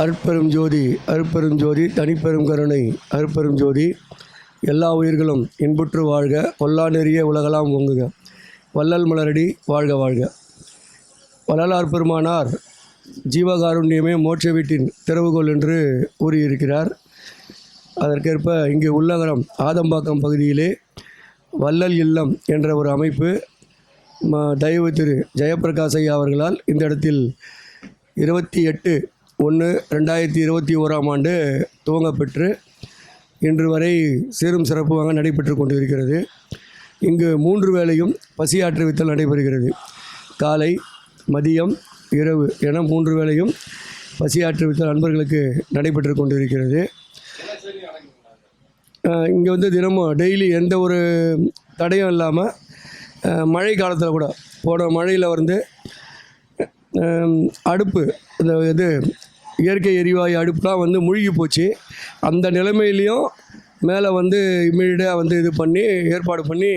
அற்பெரும் ஜோதி அற்பெரும் ஜோதி தனிப்பெரும் கருணை அற்பெரும் ஜோதி. எல்லா உயிர்களும் இன்புற்று வாழ்க கொல்லா நெறிய உலகலாம் ஒங்குக வள்ளல் மலரடி வாழ்க வாழ்க. வள்ளலார் பெருமானார் ஜீவகாருண்யமே மோட்ச வீட்டின் திறவுகோல் என்று கூறியிருக்கிறார். அதற்கேற்ப இங்கே உள்ளகரம் ஆதம்பாக்கம் பகுதியிலே வள்ளல் இல்லம் என்ற ஒரு அமைப்பு ம தயவு திரு. ஜெயபிரகாஷ் ஐயா அவர்களால் இந்த இடத்தில் இருபத்தி எட்டு ஒன்று ரெண்டாயிரத்தி இருபத்தி ஓராம் ஆண்டு துவங்கப்பெற்று இன்று வரை சீரும் சிறப்புமாக நடைபெற்று கொண்டிருக்கிறது. இங்கு மூன்று வேளையும் பசியாற்றுவித்தல் நடைபெறுகிறது. காலை மதியம் இரவு என மூன்று வேளையும் பசியாற்றுவித்தல் அன்பர்களுக்கு நடைபெற்று கொண்டிருக்கிறது. இங்கே வந்து தினமும் டெய்லி எந்த ஒரு தடையும் இல்லாமல் மழை காலத்தில் கூட போன மழையில் வந்து அடுப்பு இந்த இது இயற்கை எரிவாயு அடுப்புலாம் வந்து மூழ்கி போச்சு. அந்த நிலைமையிலையும் மேலே வந்து இம்மீடியட்டாக வந்து இது பண்ணி ஏற்பாடு பண்ணி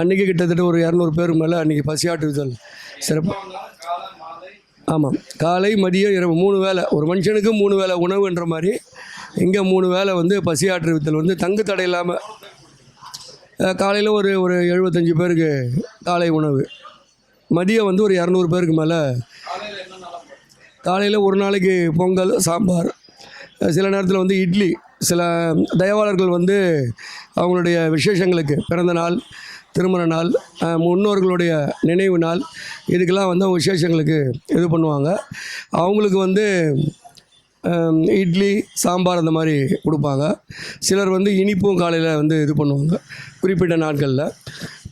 அன்றைக்கி கிட்டத்தட்ட ஒரு இரநூறு பேருக்கு மேலே அன்றைக்கி பசியாற்றுதல். சிறப்பு. ஆமாம் காலை மதியம் இரவு மூணு வேளை. ஒரு மனுஷனுக்கு மூணு வேளை உணவுன்ற மாதிரி இங்கே மூணு வேளை வந்து பசியாற்றுவித்தல் வந்து தங்கு தடை இல்லாமல் காலையில் ஒரு ஒரு எழுபத்தஞ்சி பேருக்கு காலை உணவு. மதியம் வந்து ஒரு இரநூறு பேருக்கு மேலே காலையில் ஒரு நாளைக்கு பொங்கல் சாம்பார். சில நேரத்தில் வந்து இட்லி சில தயவாளர்கள் வந்து அவங்களுடைய விசேஷங்களுக்கு பிறந்த நாள் திருமண நாள் முன்னோர்களுடைய நினைவு நாள் இதுக்கெல்லாம் வந்து அவங்க விசேஷங்களுக்கு இது பண்ணுவாங்க. அவங்களுக்கு வந்து இட்லி சாம்பார் அந்த மாதிரி கொடுப்பாங்க. சிலர் வந்து இனிப்பும் காலையில் வந்து இது பண்ணுவாங்க. குறிப்பிட்ட நாட்களில்.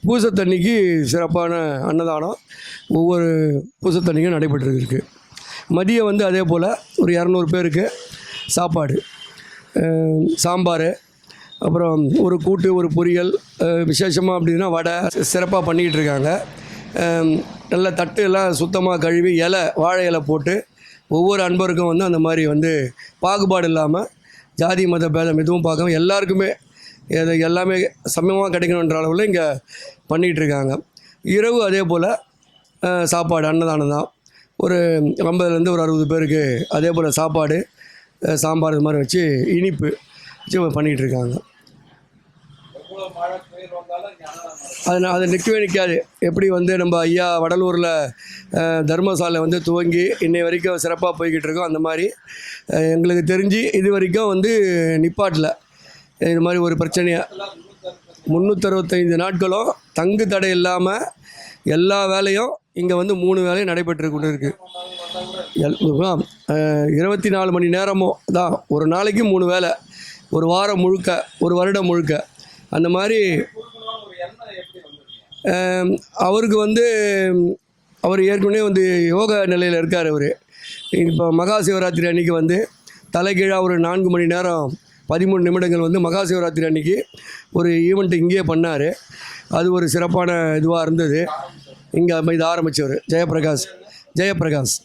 பூசத்தன்னைக்கு சிறப்பான அன்னதானம். ஒவ்வொரு பூசத்தன்னைக்கும் இருக்குது மதியம் வந்து அதே போல் ஒரு இரநூறு பேருக்கு சாப்பாடு சாம்பார் அப்புறம் ஒரு கூட்டு ஒரு பொரியல் விசேஷமாக அப்படின்னா வடை சிறப்பாக பண்ணிக்கிட்டு இருக்காங்க. நல்ல தட்டு எல்லாம் சுத்தமாக கழுவி இலை வாழை இலை போட்டு ஒவ்வொரு அன்பருக்கும் வந்து அந்த மாதிரி வந்து பாகுபாடு இல்லாமல் ஜாதி மத பேதம் எதுவும் பார்க்காம எல்லாருக்குமே இது எல்லாமே சமயமாக கிடைக்கணுன்ற அளவில் இங்கே பண்ணிகிட்டு இருக்காங்க. இரவு அதே போல் சாப்பாடு அன்னதானம் தான். ஒரு ஐம்பதுலேருந்து ஒரு அறுபது பேருக்கு அதே போல் சாப்பாடு சாம்பார் இது மாதிரி வச்சு இனிப்பு வச்சு பண்ணிக்கிட்டு இருக்காங்க. அது அது நிற்கவே நிற்காது எப்படி வந்து நம்ம ஐயா வடலூரில் தர்மசாலை வந்து துவங்கி இன்னை வரைக்கும் சிறப்பாக போய்கிட்டு இருக்கோம் அந்த மாதிரி எங்களுக்கு தெரிஞ்சு இது வரைக்கும் வந்து நிப்பாட்டில். இது மாதிரி ஒரு பிரச்சனையாக முந்நூற்றறுபத்தைந்து நாட்களும் தங்கு தடை இல்லாமல் எல்லா வேலையும் இங்கே வந்து மூணு வேலையும் நடைபெற்று கொண்டு இருக்குது எல் இருபத்தி நாலு மணி நேரமும் தான் ஒரு நாளைக்கு மூணு வேலை. ஒரு வாரம் முழுக்க ஒரு வருடம் முழுக்க. அந்த மாதிரி அவருக்கு வந்து அவர் ஏற்கனவே வந்து யோக நிலையில் இருக்கார் அவர். இப்போ மகா சிவராத்திரி அன்னைக்கு வந்து தலைகீழாக ஒரு நான்கு மணி நேரம் பதிமூணு நிமிடங்கள் வந்து மகா சிவராத்திரி அன்னைக்கு ஒரு ஈவெண்ட் இங்கேயே பண்ணார். அது ஒரு சிறப்பான இதுவாக இருந்தது. இங்கே இது ஆரம்பித்தவர் ஜெயபிரகாஷ் ஜெயபிரகாஷ்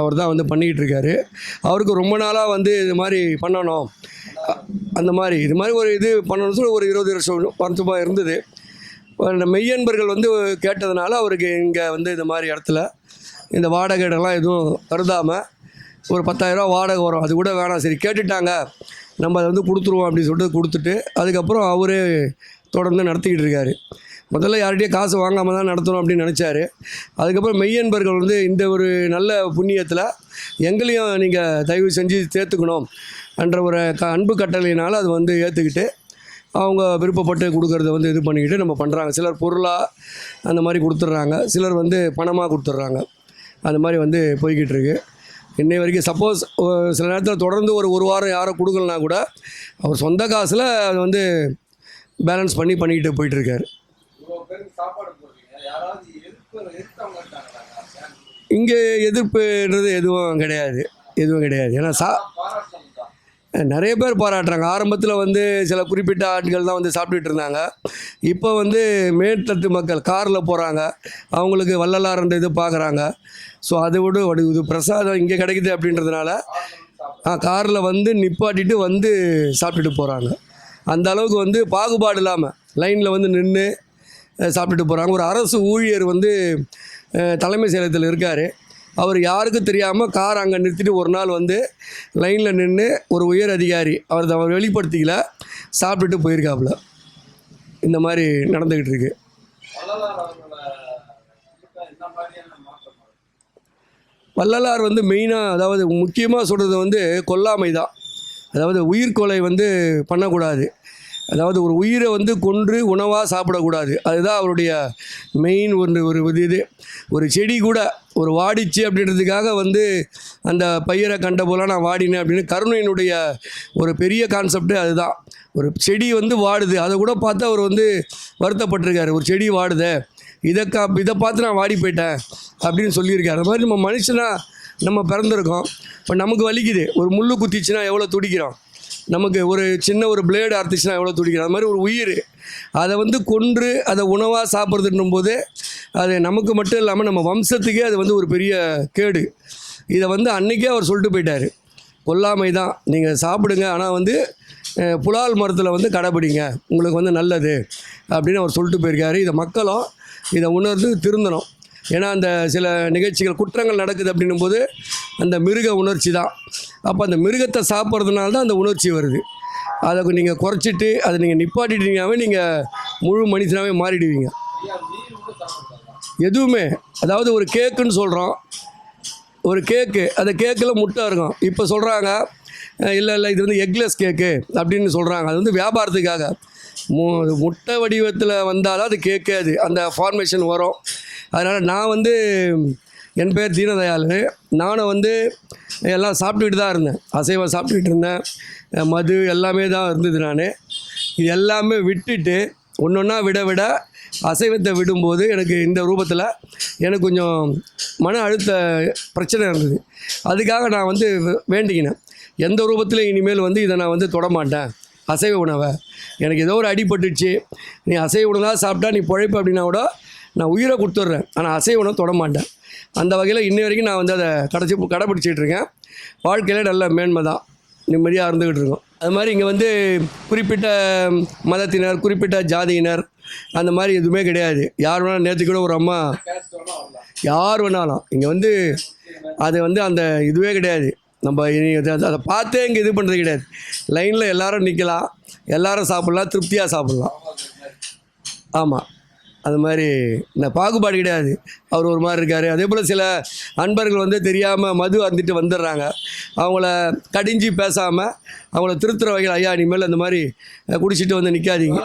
அவர் தான் வந்து பண்ணிக்கிட்டு இருக்காரு அவருக்கு ரொம்ப நாளாக வந்து இது மாதிரி பண்ணணும். அந்த மாதிரி. இது மாதிரி ஒரு இது பண்ணணும்னு சொல்லி ஒரு இருபது வருஷம் வருத்தமாக இருந்தது. மெய்யன்பர்கள் வந்து கேட்டதுனால அவருக்கு இங்கே வந்து இந்த மாதிரி இடத்துல இந்த வாடகை இடம்லாம் எதுவும் கருதாமல் ஒரு பத்தாயிரரூவா வாடகை வரும். அது கூட வேணாம். சரி கேட்டுட்டாங்க. நம்ம அதை வந்து கொடுத்துருவோம் அப்படின்னு சொல்லிட்டு கொடுத்துட்டு அதுக்கப்புறம் அவரே தொடர்ந்து நடத்திக்கிட்டு இருக்காரு முதல்ல யார்கிட்டயும் காசு வாங்காமல் தான் நடத்தணும் அப்படின்னு நினச்சாரு. அதுக்கப்புறம் மெய்யன்பர்கள் வந்து இந்த ஒரு நல்ல புண்ணியத்தில் எங்களையும் நீங்கள் தயவு செஞ்சு சேர்த்துக்கணும் என்ற ஒரு க அன்பு கட்டளையினால் அது வந்து ஏற்றுக்கிட்டு அவங்க விருப்பப்பட்டு கொடுக்குறத வந்து இது பண்ணிக்கிட்டு நம்ம பண்ணுறாங்க சிலர் பொருளாக அந்த மாதிரி கொடுத்துட்றாங்க. சிலர் வந்து பணமாக கொடுத்துட்றாங்க. அந்த மாதிரி வந்து போய்கிட்டு இருக்கு. இன்னை வரைக்கும் சப்போஸ் சில நேரத்தில் தொடர்ந்து ஒரு ஒரு வாரம் யாரோ கொடுக்கலனா கூட அவர் சொந்த காசில் அது வந்து பேலன்ஸ் பண்ணி பண்ணிக்கிட்டு போயிட்டுருக்காரு சாப்பாடு போடுறீங்க. யாராவது எதிர்ப்பு எதிர்த்தவங்க இருக்காங்களா? இங்கே எதிர்ப்புன்றது எதுவும் கிடையாது. எதுவும் கிடையாது. ஏன்னா சா நிறைய பேர் பாராட்டுறாங்க. ஆரம்பத்தில் வந்து சில குறிப்பிட்ட ஆட்கள் தான் வந்து சாப்பிட்டுட்டு இருந்தாங்க. இப்போ வந்து மேற்தட்டு மக்கள் காரில் போகிறாங்க அவங்களுக்கு வள்ளலார்ன்ற இது பார்க்குறாங்க. ஸோ அதை விட ஒரு இது பிரசாதம் இங்கே கிடைக்குது அப்படின்றதுனால காரில் வந்து நிப்பாட்டிட்டு வந்து சாப்பிட்டுட்டு போகிறாங்க அந்த அளவுக்கு வந்து பாகுபாடு இல்லாமல் லைனில் வந்து நின்று சாப்பிட்டுட்டு போகிறாங்க ஒரு அரசு ஊழியர் வந்து தலைமை செயலகத்தில் இருக்கார். அவர் யாருக்கும் தெரியாமல் கார் அங்கே நிறுத்திட்டு ஒரு நாள் வந்து லைனில் நின்று ஒரு உயர் அதிகாரி அவர் அவர் வெளிப்படுத்திக்கல சாப்பிட்டுட்டு போயிருக்காப்புல. இந்த மாதிரி நடந்துக்கிட்டு இருக்கு. வள்ளலார் வள்ளலார் வந்து மெயினாக அதாவது முக்கியமாக சொல்கிறது வந்து கொல்லாமை தான். அதாவது உயிர்கொலை வந்து பண்ணக்கூடாது. அதாவது ஒரு உயிரை வந்து கொன்று உணவாக சாப்பிடக்கூடாது. அதுதான் அவருடைய மெயின் ஒன்று ஒரு இது இது. ஒரு செடி கூட ஒரு வாடிச்சு அப்படின்றதுக்காக வந்து அந்த பயிரை கண்ட போல நான் வாடினேன் அப்படின்னு கருணையினுடைய ஒரு பெரிய கான்செப்டு அதுதான். ஒரு செடி வந்து வாடுது. அதை கூட பார்த்து அவர் வந்து வருத்தப்பட்டிருக்காரு. ஒரு செடி வாடுதே. இதை கா இதை பார்த்து நான் வாடி போயிட்டேன் அப்படின்னு சொல்லியிருக்காரு. அது மாதிரி நம்ம மனுஷனாக நம்ம பிறந்திருக்கோம். இப்போ நமக்கு வலிக்குது. ஒரு முள்ளு குத்திச்சுன்னா எவ்வளோ துடிக்கிறோம்? நமக்கு ஒரு சின்ன ஒரு பிளேடு அறுத்துச்சுன்னா எவ்வளோ துடிக்கிறோம் அது மாதிரி ஒரு உயிர். அதை வந்து கொன்று அதை உணவாக சாப்பிட்றதுன்னும் போது அது நமக்கு மட்டும் இல்லாமல் நம்ம வம்சத்துக்கே அது வந்து ஒரு பெரிய கேடு. இதை வந்து அன்றைக்கே அவர் சொல்லிட்டு போயிட்டார். கொல்லாமை தான். நீங்கள் சாப்பிடுங்க. ஆனால் வந்து புலால் மரத்தில் வந்து கடைப்பிடிங்க உங்களுக்கு வந்து நல்லது. அப்படின்னு அவர் சொல்லிட்டு போயிருக்காரு. இதை மக்களும் இதை உணர்ந்து திருந்தணும். ஏன்னா அந்த சில நிகழ்ச்சிகள் குற்றங்கள் நடக்குது அப்படின்னும் போது அந்த மிருக உணர்ச்சி தான். அப்போ அந்த மிருகத்தை சாப்பிட்றதுனால தான் அந்த உணர்ச்சி வருது. அதை நீங்கள் குறைச்சிட்டு அதை நீங்கள் நிப்பாட்டிட்டீங்கன்னாவே நீங்கள் முழு மனுஷனாகவே மாறிடுவீங்க. எதுவுமே அதாவது ஒரு கேக்குன்னு சொல்கிறோம் ஒரு கேக்கு அந்த கேக்கில் முட்டை இருக்கும். இப்போ சொல்கிறாங்க இல்லை இல்லை இது வந்து எக்லெஸ் கேக்கு அப்படின்னு சொல்கிறாங்க அது வந்து வியாபாரத்துக்காக. மு முட்டை வடிவத்தில் வந்தால் தான் அது கேட்காது அது. அந்த ஃபார்மேஷன் வரும். அதனால் நான் வந்து என் பேர் தீனதயாள். நானும் வந்து எல்லாம் சாப்பிட்டுக்கிட்டு தான் இருந்தேன். அசைவம் சாப்பிட்டுக்கிட்டு இருந்தேன். மது எல்லாமே தான் இருந்தது நான். இது எல்லாமே விட்டுட்டு ஒன்று ஒன்றா விட விட அசைவத்தை விடும்போது எனக்கு இந்த ரூபத்தில் எனக்கு கொஞ்சம் மன அழுத்த பிரச்சனை இருந்தது. அதுக்காக நான் வந்து வேண்டிக்கினேன். எந்த ரூபத்தில் இனிமேல் வந்து இதை நான் வந்து தொடமாட்டேன் அசைவ உணவை. எனக்கு ஏதோ ஒரு அடிபட்டுச்சு நீ அசைவ உணவாக சாப்பிட்டா நீ பிழைப்பு அப்படின்னா கூட நான் உயிரை கொடுத்துட்றேன். ஆனால் அசைவ தொட தொடமாட்டேன் அந்த வகையில் இன்ன வரைக்கும் நான் வந்து அதை கடைச்சி கடைப்பிடிச்சிட்டு இருக்கேன். வாழ்க்கையில் நல்ல மேன்மை தான். நிம்மதியாக இருந்துக்கிட்டு இருக்கோம். அது மாதிரி இங்கே வந்து குறிப்பிட்ட மதத்தினர் குறிப்பிட்ட ஜாதியினர் அந்த மாதிரி எதுவுமே கிடையாது. யார் வேணாலும் நேற்று கூட ஒரு அம்மா யார் வேணாலும் இங்கே வந்து அது வந்து அந்த இதுவே கிடையாது. நம்ம இனி அதை பார்த்தே இங்கே இது பண்ணுறது கிடையாது. லைனில் எல்லாரும் நிற்கலாம் எல்லோரும் சாப்பிட்லாம். திருப்தியாக சாப்பிட்லாம். ஆமாம் அது மாதிரி இந்த பாகுபாடு கிடையாது. அவர் ஒரு மாதிரி இருக்கார். அதே போல் சில அன்பர்கள் வந்து தெரியாமல் மது அருந்திட்டு வந்துடுறாங்க. அவங்கள கடிஞ்சு பேசாமல் அவங்கள திருத்துற வகையில் ஐயா இனிமேல் அந்த மாதிரி குடிச்சிட்டு வந்து நிற்காதீங்க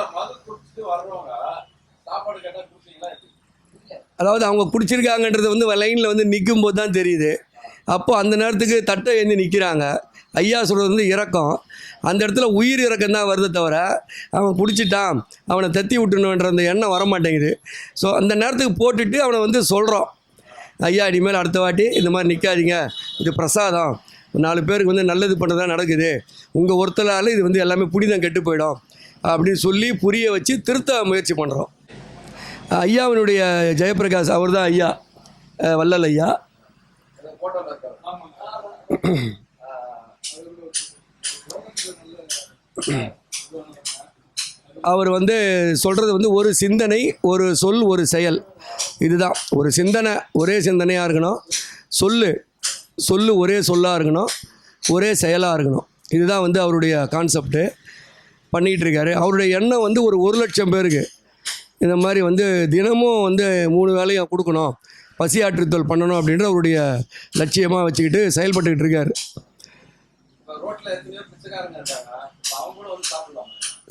அதாவது அவங்க குடிச்சிருக்காங்கன்றது வந்து லைனில் வந்து நிற்கும் போது தான் தெரியுது. அப்போ அந்த நேரத்துக்கு தட்டை ஏந்தி நிற்கிறாங்க ஐயா சொல்கிறது வந்து இறக்கம் அந்த இடத்துல உயிர் இறக்கம் தான் வருதே தவிர அவன் பிடிச்சிட்டான் அவனை தத்தி விட்டுணுன்ற அந்த எண்ணம் வர மாட்டேங்குது ஸோ அந்த நேரத்துக்கு போட்டுட்டு அவனை வந்து சொல்கிறோம் ஐயா இனிமேல் அடுத்த வாட்டி இந்த மாதிரி நிற்காதீங்க இது பிரசாதம். நாலு பேருக்கு வந்து நல்லது பண்ணுறதா நடக்குது. உங்கள் ஒருத்தலால் இது வந்து எல்லாமே புனிதம் கெட்டு போயிடும். அப்படின்னு சொல்லி புரிய வச்சு திருத்த முயற்சி பண்ணுறோம் ஐயாவினுடைய ஜெயபிரகாஷ் அவர் தான் ஐயா வல்லல் ஐயா. அவர் வந்து சொல்கிறது வந்து ஒரு சிந்தனை ஒரு சொல் ஒரு செயல். இதுதான். ஒரு சிந்தனை ஒரே சிந்தனையாக இருக்கணும். சொல்லு. சொல்லு ஒரே சொல்லாக இருக்கணும். ஒரே செயலாக இருக்கணும். இதுதான் வந்து அவருடைய கான்செப்ட்டு பண்ணிகிட்டு இருக்காரு அவருடைய எண்ணம் வந்து ஒரு ஒரு லட்சம் பேருக்கு. இந்த மாதிரி வந்து தினமும் வந்து மூணு வேலையும் கொடுக்கணும். பசி ஆற்றுத்தல் பண்ணணும் அப்படின்ற அவருடைய லட்சியமாக வச்சுக்கிட்டு செயல்பட்டுக்கிட்டு இருக்காரு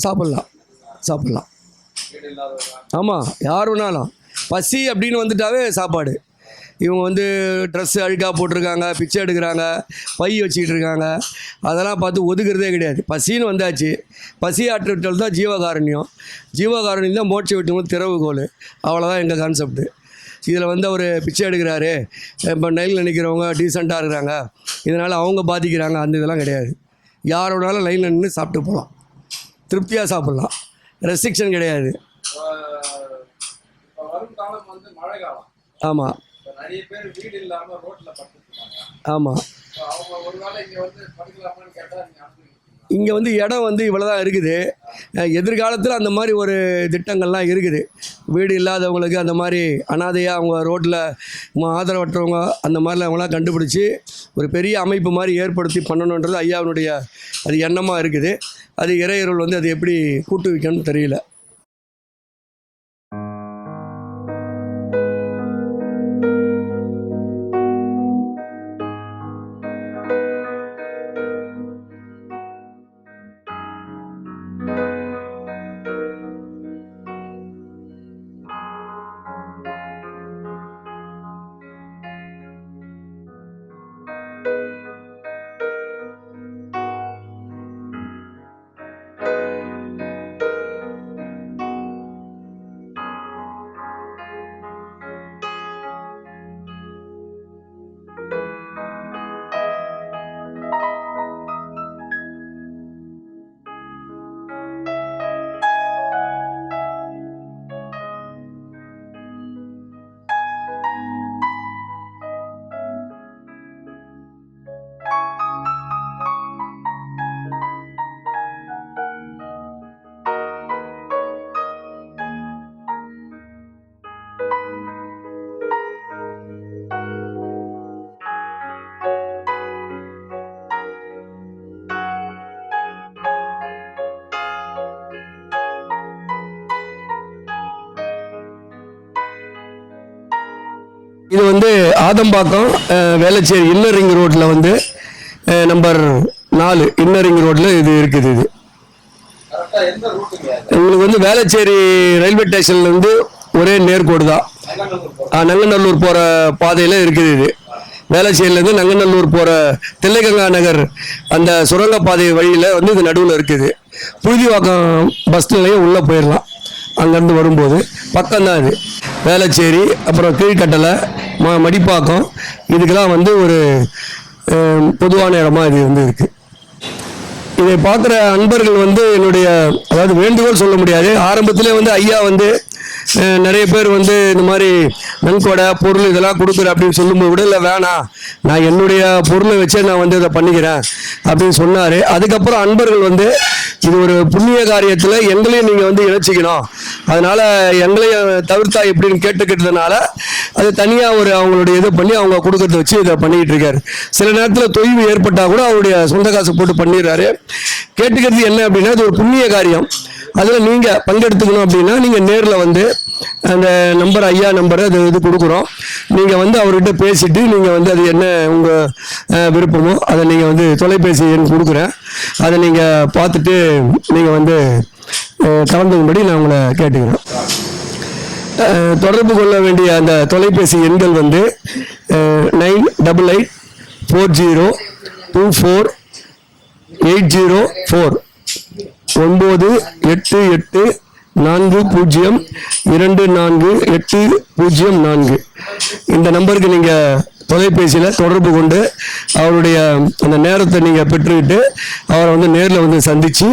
சாப்பிட்லாம். சாப்பிட்லாம். ஆமாம் யார் வேணாலும். பசி அப்படின்னு வந்துட்டாவே சாப்பாடு. இவங்க வந்து ட்ரெஸ்ஸு அழுக்காக போட்டிருக்காங்க பிச்சை எடுக்கிறாங்க பை வச்சுக்கிட்டு இருக்காங்க. அதெல்லாம் பார்த்து ஒதுக்குறதே கிடையாது. பசின்னு வந்தாச்சு. பசி ஆற்றுவிட்டல் தான் ஜீவகாரண்யம். ஜீவகாரண்யம் தான் மோட்ச விட்டு திறவுகோல். அவ்வளோதான் எங்கள் கான்செப்ட்டு இதில் வந்து அவர் பிச்சை எடுக்கிறாரு. இப்போ நெல் நிற்கிறவங்க டீசெண்டாக இருக்கிறாங்க. இதனால் அவங்க பாதிக்கிறாங்க. அந்த இதெல்லாம் கிடையாது. யாரோடாலும் லைனில் நின்று சாப்பிட்டு போகலாம் திருப்தியாக சாப்பிட்லாம். ரெஸ்ட்ரிக்ஷன் கிடையாது. ஆமாம் ஆமாம் ஒருவேளை இங்கே வந்து இடம் வந்து இவ்வளோ தான் இருக்குது எதிர்காலத்தில் அந்த மாதிரி ஒரு திட்டங்கள்லாம் இருக்குது. வீடு இல்லாதவங்களுக்கு அந்த மாதிரி அனாதையாக அவங்க ரோட்டில் ஆதரவற்றவங்க அந்த மாதிரிலாம் அவங்களாம் கண்டுபிடிச்சி ஒரு பெரிய அமைப்பு மாதிரி ஏற்படுத்தி பண்ணணுன்றது ஐயாவினுடைய அது எண்ணமாக இருக்குது. அது இறையருள் வந்து அது எப்படி கூட்டு வைக்கணும்னு தெரியல. இது வந்து ஆதம்பாக்கம் வேளச்சேரி இன்னர் ரிங் ரோட்டில் வந்து நம்பர் நாலு இன்னர் ரிங் ரோட்டில் இது இருக்குது இது. உங்களுக்கு வந்து வேளச்சேரி ரயில்வே ஸ்டேஷன்லேருந்து ஒரே நேர்கோடு தான். நங்கநல்லூர் நங்கநல்லூர் போகிற பாதையில் இருக்குது இது. வேளச்சேரியிலேருந்து நங்கநல்லூர் போகிற தில்லைகங்கா நகர் அந்த சுரங்கப்பாதை வழியில் வந்து இது நடுவில் இருக்குது. புழுதிவாக்கம் பஸ் நிலையம் உள்ளே போயிடலாம் அங்கேருந்து வரும்போது பக்கம்தான் இது. வேளச்சேரி அப்புறம் கீழ்கட்டளை ம மடிப்பாக்கம். இதுக்கெல்லாம் வந்து ஒரு பொதுவான இடமா இது வந்து இருக்குது இதை பார்க்குற அன்பர்கள் வந்து என்னுடைய அதாவது வேண்டுகோள் சொல்ல முடியாது. ஆரம்பத்திலே வந்து ஐயா வந்து நிறைய பேர் வந்து இந்த மாதிரி நன்கொடை பொருள் இதெல்லாம் கொடுக்குற அப்படின்னு சொல்லும்போது கூட இல்லை வேணாம் நான் என்னுடைய பொருளை வச்சே நான் வந்து இதை பண்ணிக்கிறேன். அப்படின்னு சொன்னார். அதுக்கப்புறம் அன்பர்கள் வந்து இது ஒரு புண்ணிய காரியத்தில் எங்களையும் நீங்கள் வந்து இணைச்சிக்கணும். அதனால் எங்களையும் தவிர்த்தா எப்படின்னு கேட்டுக்கிட்டதுனால அது தனியாக ஒரு அவங்களுடைய இது பண்ணி அவங்க கொடுக்கறத வச்சு இதை பண்ணிக்கிட்டு இருக்காரு சில நேரத்தில் தொய்வு ஏற்பட்டால் கூட அவருடைய சொந்த காசு போட்டு பண்ணிடுறாரு. கேட்டுக்கிறது என்ன அப்படின்னா இது ஒரு புண்ணிய காரியம். அதில் நீங்கள் பங்கெடுத்துக்கணும் அப்படின்னா நீங்கள் நேரில் வந்து அந்த நம்பர் ஐயா நம்பர் அது இது கொடுக்குறோம். நீங்கள் வந்து அவர்கிட்ட பேசிட்டு நீங்கள் வந்து அது என்ன உங்கள் விருப்பமோ அதை நீங்கள் வந்து தொலைபேசி எண் கொடுக்குறேன். அதை நீங்கள் பார்த்துட்டு நீங்கள் வந்து கலந்துக்கும்படி நான் உங்களை கேட்டுக்கிறேன். தொடர்பு கொள்ள வேண்டிய அந்த தொலைபேசி எண்கள் வந்து nine double eight four zero two four eight zero four. ஒம்பது எட்டு எட்டு நான்கு பூஜ்ஜியம் இரண்டு நான்கு எட்டு பூஜ்ஜியம் நான்கு. இந்த நம்பருக்கு நீங்கள் தொலைபேசியில் தொடர்பு கொண்டு அவருடைய அந்த நேரத்தை நீங்கள் பெற்றுக்கிட்டு அவரை வந்து நேரில் வந்து சந்தித்து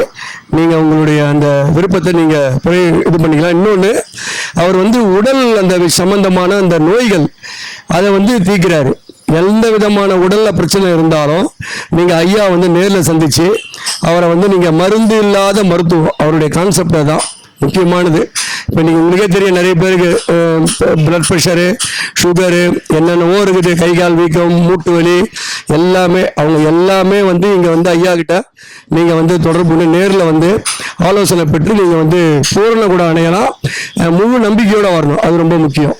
நீங்கள் உங்களுடைய அந்த விருப்பத்தை நீங்கள் போய் இது பண்ணிக்கலாம். இன்னொன்று அவர் வந்து உடல் அந்த சம்பந்தமான அந்த நோய்கள் அதை வந்து தீர்க்கிறாரு. எந்த விதமான உடல்ல பிரச்சனை இருந்தாலும் நீங்க ஐயா வந்து நேரில் சந்திச்சு அவரை வந்து நீங்க மருந்து இல்லாத மருத்துவம் அவருடைய கான்செப்டை தான் முக்கியமானது. இப்போ நீங்கள் உங்களுக்கே தெரியும் நிறைய பேருக்கு பிளட் ப்ரெஷரு சுகரு என்னென்னவோ இருக்குது. கை கால் வீக்கம் மூட்டு வலி எல்லாமே அவங்க எல்லாமே வந்து இங்கே வந்து ஐயா கிட்ட நீங்கள் வந்து தொடர்பு கொண்டு நேரில் வந்து ஆலோசனை பெற்று நீங்கள் வந்து பூரண கூட அணையலாம் முழு நம்பிக்கையோடு வரணும். அது ரொம்ப முக்கியம்.